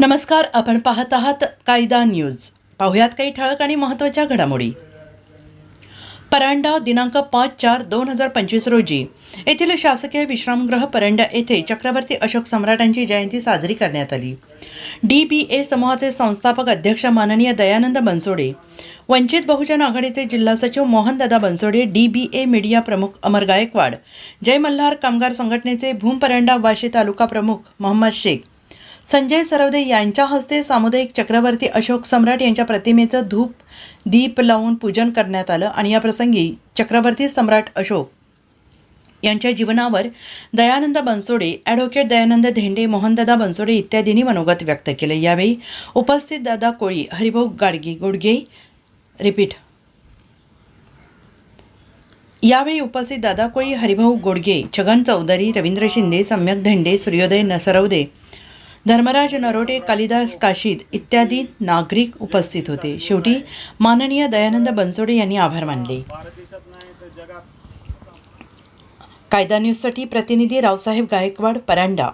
नमस्कार आपण पाहत आहात कायदा न्यूज. पाहुयात काही ठळक आणि महत्त्वाच्या घडामोडी. परांडा दिनांक पाच चार दोन हजार पंचवीस रोजी येथील शासकीय विश्रामगृह परांडा येथे चक्रवर्ती अशोक सम्राटांची जयंती साजरी करण्यात आली. डी बी ए समूहाचे संस्थापक अध्यक्ष माननीय दयानंद बनसोडे वंचित बहुजन आघाडीचे जिल्हा सचिव Mohandada Bansode D B A media प्रमुख अमर गायकवाड जय मल्हार कामगार संघटनेचे भूम परांडा वाशी तालुका प्रमुख मोहम्मद शेख संजय सरवदे यांच्या हस्ते सामुदायिक चक्रवर्ती अशोक सम्राट यांच्या प्रतिमेचं धूप दीप लावून पूजन करण्यात आलं आणि या प्रसंगी चक्रवर्ती सम्राट अशोक यांच्या जीवनावर दयानंद बनसोडे ॲडव्होकेट दयानंद धेंडे मोहनदादा बनसोडे इत्यादींनी मनोगत व्यक्त केले. यावेळी उपस्थित दादा कोळी हरिभाऊ गाडगे गुडगे रिपीट. यावेळी उपस्थित दादा कोळी हरिभाऊ गोडगे छगन चौधरी रवींद्र शिंदे सम्यक धेंडे सूर्योदय नसरवदे धर्मराज नरोटे कालिदास काशीद इत्यादी नागरिक उपस्थित होते. शेवटी माननीय दयानंद बनसोडे यांनी आभार मानले. कायदा न्यूजसाठी प्रतिनिधी रावसाहेब गायकवाड परांडा.